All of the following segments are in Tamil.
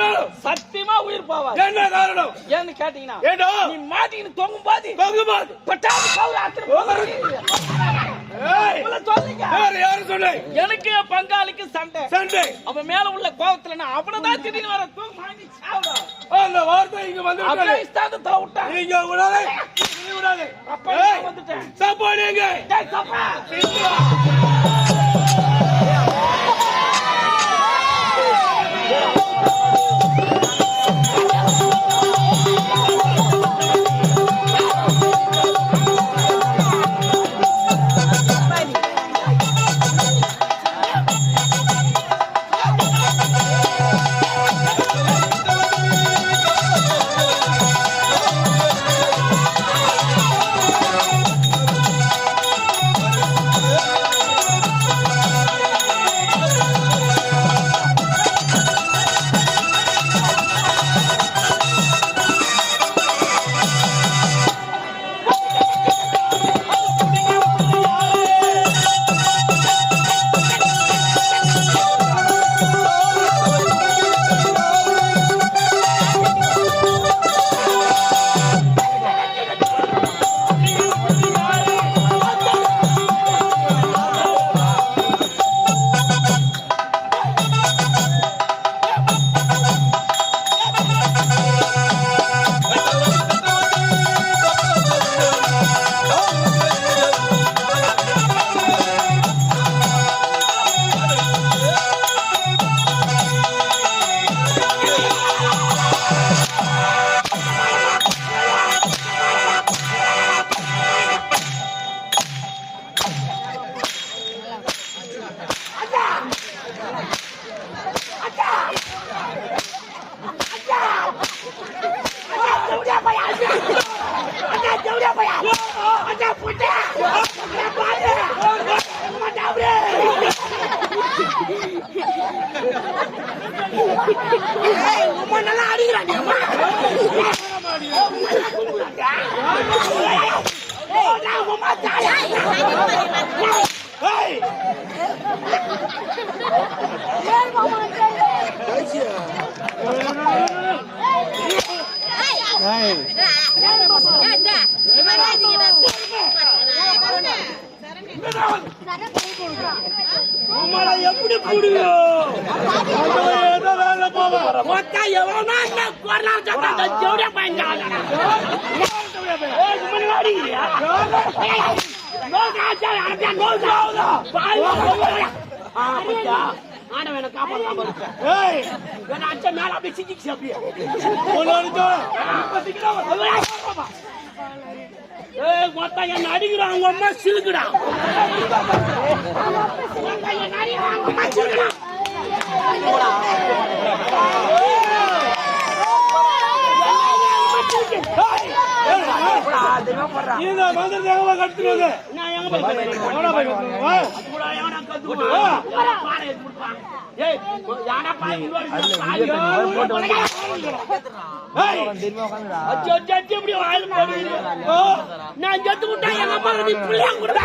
தொங்கணும் சத்தியமா உயிர் போவாது. என்ன காரணம்? ஏன்னு கேட்டீங்கன்னா ஏண்டா? நீ மாட்டிக்கின்னு தொங்கும் போது தொங்குமாது பட்டாது கவுரு எனக்கு என் பங்காளிக்கு சண்டை. சண்டை. அவன் மேல உள்ள கோபத்துல அவனதான் திடீர்னு வர அந்த வார்த்தை இங்க வந்து இஷ்டாந்தத்துல விட்டேன். நீங்க விடாதே. நீ விடாதே. அப்ப வந்துட்டேன். சப்பா எப்படி புடியும் ஏதோ போவா. மொத்த எவனா கொரோனா சொன்னா ஜோடியா அடிக்கிறியா நோக்காச்சா அடச்சா ஏய் அச்ச மேல அப்படியே சிக்கிச்சு அப்படியே ஏய் என்ன அடிக்கிறான் அவங்க அம்மா சிலுக்குடா என்ன அடிக்கிறான் அவங்க அம்மா சிலுக்குடா இந்த மந்திரத்தை எங்க கட்டுறது நான் எங்க போய் எவனா கட்டுவா? கூட எவனா கொடுப்பான் ஏய் நான் செத்து விட்டா எங்க அம்மா நீ பிள்ளையா கொடுத்தா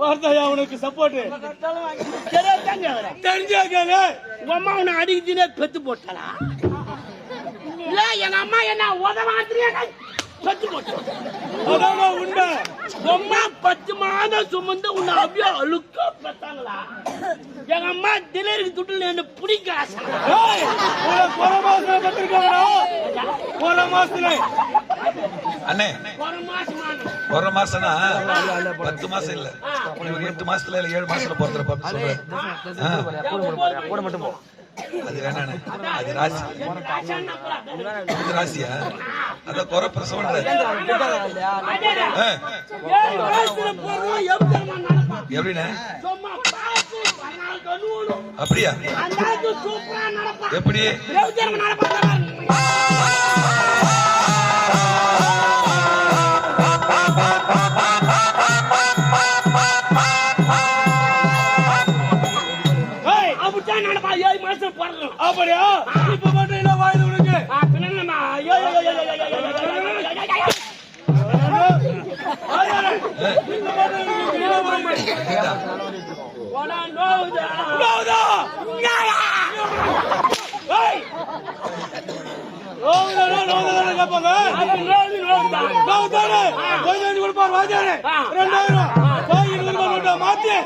பார்த்தாயா உனக்கு சப்போர்ட் தெரிஞ்சா கேளு அடிக்குதுனே பெத்து போட்டாளா? இல்ல எங்க அம்மா என்ன உதவாத்திரியா பெத்து அதான் உண்மை. அம்மா பத்து மாதம் சுமந்து உன்னை அப்படியே அழுக்க பெத்தாங்களா எங்க அம்மா டெலிவரி துட்டுல என்ன பிடிக்க உனக்கு ஒரு மாசத்துல பத்திருக்காங்கடா ஒரு மாசத்துல. அண்ணே. ஒரு மாசம்னா பத்து மாசம் இல்ல. ஒரு எட்டு மாசத்துல இல்ல ஏழு மாசத்துல பிறந்துருப்பான்னு கூட போ அது வேணாண்ணே அது ராசி. இது ராசியா? அத குறை பிரசவம் எப்படிண்ணே? அப்படியா? எப்படி? அப்படியா இப்ப மட்டும் இல்ல மாத்தி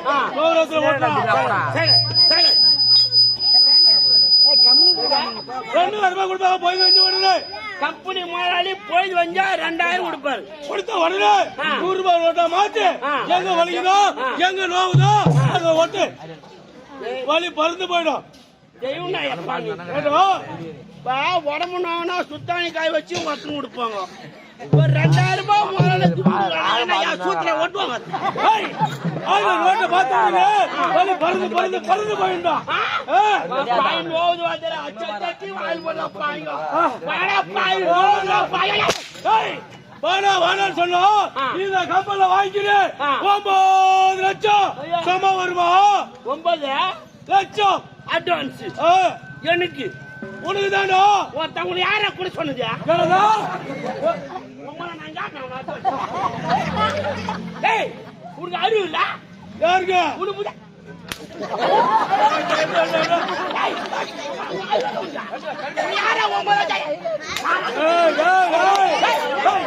ரெண்டாயிரம் ரூபாய் கொடுப்பாங்க, போய் கொஞ்சம் உடனே. கம்பெனி முதலாளி போய் வந்தா ரெண்டாயிரம் கொடுப்பாரு கொடுத்த உடனே. நூறு ரூபாய் நோட்டா மாத்தி. எங்க வலிக்குதோ. எங்க நோவுதோ, அங்க ஒட்டு. வலி பறந்து போயிடும் உடம்பு நோவுனா சுத்தாணி காய் வச்சு ஒருத்தங்க கொடுப்பாங்க ஒரு ரெண்டாயிரம் ரூபாய் அட்வான்ஸ். எனக்கு. உனக்கு தானோ? யார கூட சொன்னது? Hei, kurang ada lah. Harga. Udah muda. Hei, ada wang bola jaya. Hei, hei, hei.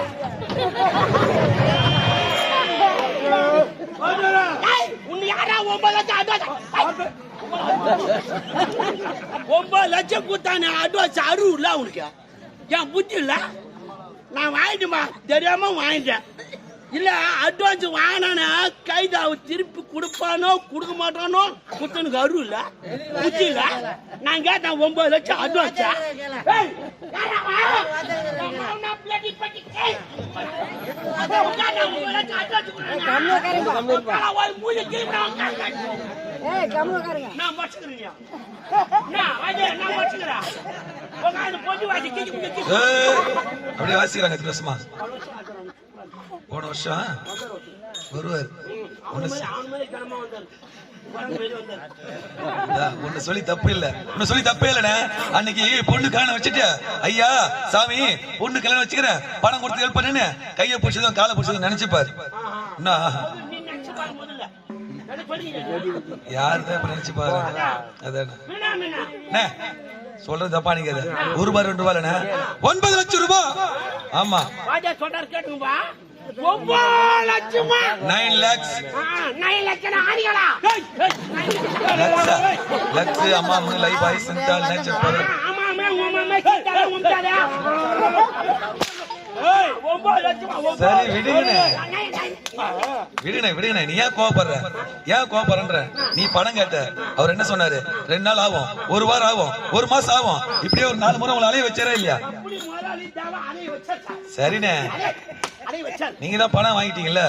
Ada lah. Hei, undi ada wang bola jaya. Ada. Wang bola jaya kita ni ada caru lah undi. Ya. Yang putih lah. நான் வாங்கிட்டுமா? தெரியாம வாங்கிட்டேன். இல்ல அட்வான்ஸ் வாங்கினா கைது அவ திருப்பி கொடுப்பானோ கொடுக்க மாட்டானோ குத்தனுக்கு அருள் இல்ல புத்தி இல்ல. நான் கேட்டேன் ஒன்பது லட்சம் அட்வான்ஸ் ஏய் நான் நான் நான் கிச்சு கிச்சு அப்படியே வாசிக்கிறாங்க வருஷமா? போன வருஷம் வருவார் ஒண்ணு சொல்லி தப்பு இல்ல. ஒண்ணு சொல்லி தப்பே இல்லண்ணே அன்னைக்கு பொண்ணு கல்யாணம் வச்சுட்டு ஐயா சாமி பொண்ணு கல்யாணம் வச்சுக்கிறேன். பணம் கொடுத்து ஹெல்ப் பண்ணுன்னு கையை பிடிச்சதும் காலை பிடிச்சதும் நினைச்சுப்பாரு. என்ன? யாருதான் நினைச்சு பாருங்க. அதானே. சொல்றது தப்பா நீங்க ஒரு ரூபாய் ரெண்டு ரூபாய் ஒன்பது லட்சம் ரூபாய் ஆமா. நைன் லேக்ஸ். நைன் அம்மா அம்மா லைஃப் ஆயிசன்டால் சரி விடுங்கண்ணே. விடுங்கண்ணே விடுங்கண்ணே. நீ ஏன் கோவப்படுற? ஏன் கோவப்படுறன்ற? நீ பணம் கேட்ட. அவர் என்ன சொன்னாரு? ரெண்டு நாள் ஆகும். ஒரு வாரம் ஆகும். ஒரு மாசம் ஆகும். இப்படியே ஒரு நாலு முறை உங்களை அலைய வச்சாரா இல்லையா? சரிண்ணே. நீங்க தான் பணம் வாங்கிட்டீங்கல்ல?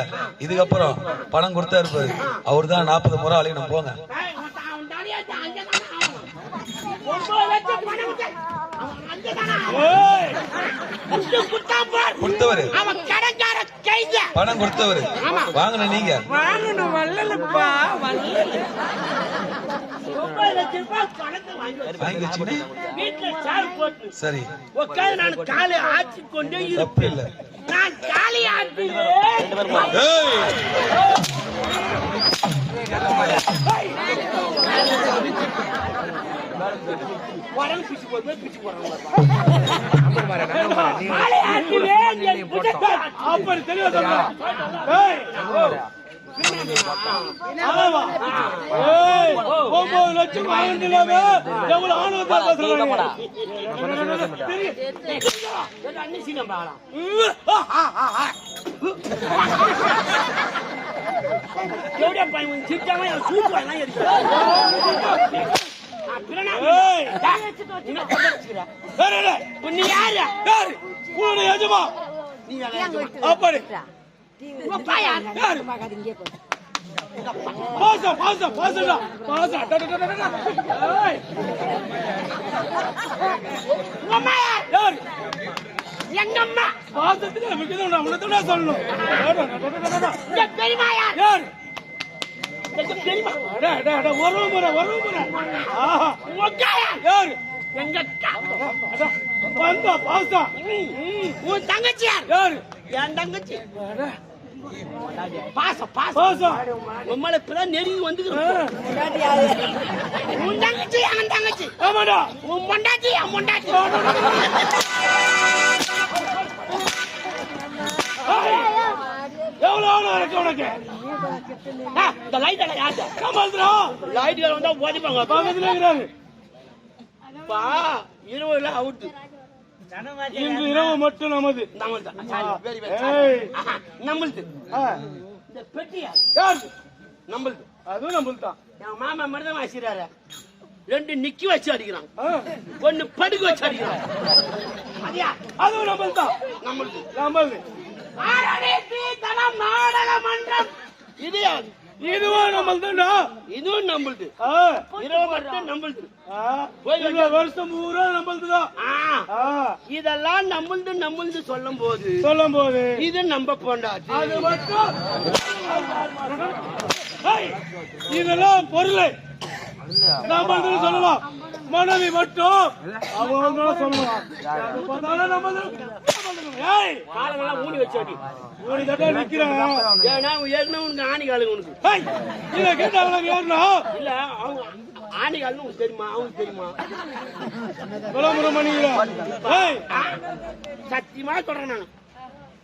இதுக்கப்புறம் பணம் கொடுத்தா இருப்பாரு அவர் தான் நாற்பது முறை அலையணும். போங்க. கொடுத்தவரு. அவன் கடைக்கார கைங்க. பணம் கொடுத்தவரு. வாங்கின நீங்க. வாங்கணும் வல்லலப்பா வல்லல. சரி. உட்காந்து நான் நான் காலை ஆட்டுவேன் வரல் பிச்சு போது பிச்சு அப்புறம் தெளிவா ஒன்பது லட்சம் ஆயிரத்திலாவே எவ்வளவு ஆணவத்தா பேசுறாங்க எப்படியா பையன் சிரிக்காம சூப்பர் எல்லாம் இருக்கு நீ யாரு? உன்னோட எஜமா அப்படி. பாசம் பாசம் பாசம். பாசம் எங்கம்மா பாசத்துக்கு நமக்கு சொல்லணும். பெரியமா யார்? ஒரு முறை ஒரு முறை. யார்? எங்க வந்தா பாசா உன் தங்கச்சி யார்? யார்? என் தங்கச்சி. அடே, பாசம் பாசம். பாசா உம்மால இப்பதான் நெருங்கி ஆ, வந்துக்கிறோம் உன் தங்கச்சி என் தங்கச்சி. ஆமாடா. உன் என் பொண்டாட்டி. எவ்வளவு இருக்கு உனக்கு? இந்த லைட் எல்லாம் யார்கிட்ட? கமல்துரா லைட்டுகள் வந்தா பக்கத்துல இருக்கிறாரு? பா இருபதுல அவுட்டு இன்று இரவு மட்டும் நமது. நம்மளுது. யார்? யார்? நம்மளுது. அதுவும் நம்மளுக்கு தான் என் மாமா மருதம் ஆசிரியர ரெண்டு நிக்கி வச்சு அடிக்கிறான் ஒண்ணு படுக்க வச்சு அடிக்கிறான் அதுவும் நம்மளுக்கு தான் நம்மளுது. நம்மளுது. இது? இதுவும் நம்மளுதுடா இதுவும் நம்மளுது. மட்டும் நம்மளுது. வருஷம் பூரா நம்மளுது தான் ஆ, ஆ, இதெல்லாம் நம்மளுது நம்மளுது சொல்லும் போது சொல்லும் போது இது நம்ம பொண்டாட்டி. அது மட்டும். இதெல்லாம் பொருள். நம்மளுது சொல்லலாம் மனைவி மட்டும். அவங்க சொல்லலாம் அது காலங்கள்லாம் ஊனி வச்சு அடி ஒரு தட்டா நிக்கிறேன். ஏன்னா ஏற்கனவே உனக்கு ஆணி காலுங்க உனக்கு. ஏய், இதை கேட்டாங்களா ஏறனா? இல்ல அவங்க ஆணி காலுன்னு உனக்கு தெரியுமா? அவங்களுக்கு தெரியுமா? விளம்பரம் பண்ணிக்கிறேன் சத்தியமா சொல்றேன் நான்.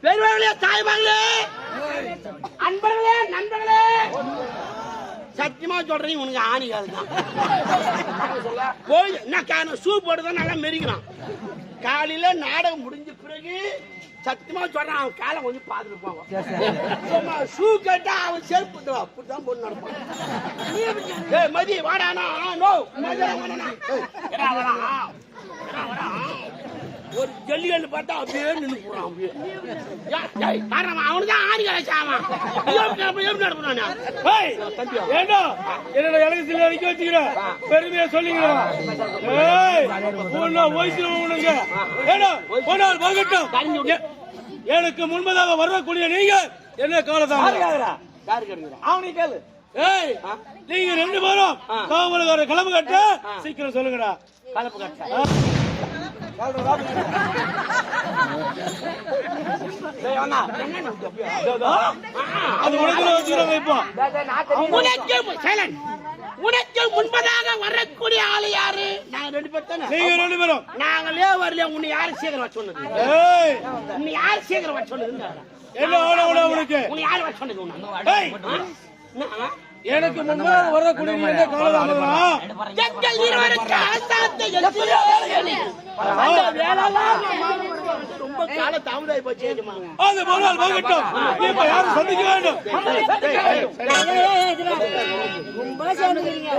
பெரியவர்களே தாய்மார்களே அன்பர்களே நண்பர்களே. சத்தியமா சொல்றேன் உனக்கு ஆணி கால் தான் போய் என்ன ஷூ போட்டுதான் நல்லா மெரிக்கிறான் காலையில நாடகம் முடிஞ்ச பிறகு சத்தியமா சொல்றான் அவன் காலை கொஞ்சம் பார்த்துட்டு போவான் சும்மா ஷூ கேட்டா அவன் செருப்பு தான் அப்படிதான் போட்டு நடப்பான். ஏய் மதி வாடானா நோ மதி வாடானா ஏய், எடா வாடா எடா வாடா ஒரு ஜல்லிக்கல்லு பார்த்தா அப்படியே நின்று போறான் அப்படியே. காரணம் அவனு தான் ஆடி கலைச்சாவான் எப்படி நடப்புறான் ஏய் ஏண்டா? என்னோட இலக்கத்தில் அடிக்க வச்சுக்கிறேன் பெருமையா சொல்லிக்கிறேன் ஏய் உன்ன வயசுல உனக்கு. ஏண்டா போனால் வாங்கட்டும் எ- எனக்கு முன்பதாக வரக்கூடிய நீங்க என்ன காலதான் யாரு கேட்கிறா அவனி கேளு. ஏய் நீங்க ரெண்டு பேரும் காவலுக்கார கிளம்பு கட்ட சீக்கிரம் சொல்லுங்கடா. கலப்பு கட்ட. அது உனக்கு வச்சுக்கிறோம் இப்போ உனக்கு சைலண்ட் உனக்கு முன்பதாக வரக்கூடிய ஆளு யாரு நாங்க ரெண்டு பேர் தானே நீங்க ரெண்டு பேரும் நாங்களே வரல உன்னை யாரு சீக்கிரம் வர சொன்னது உன்னை யாரு சீக்கிரம் வர சொன்னது என்ன உனக்கு உன்னை யாரு வர சொன்னது உன்னை எனக்கு முன்னாடி வரக்கூடிய இருவருக்கு அரசாங்கத்தை எத்தனையோ வேலை. அந்த வேலைலாம் ரொம்ப கால தாமதாகி போச்சு ஏஜமா. அது போனால் வாங்கட்டும் இப்ப யாரும் சந்திக்க வேண்டும் ரொம்ப சேர்ந்துக்கிறீங்க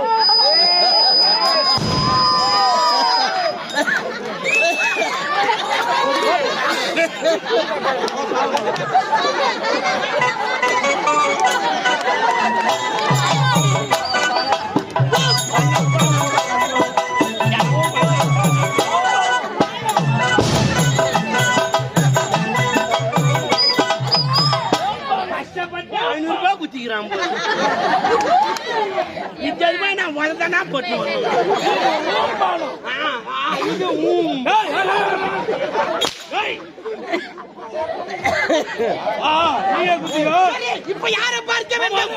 சரி, இப்ப யாரை பார்க்க வேண்டும்.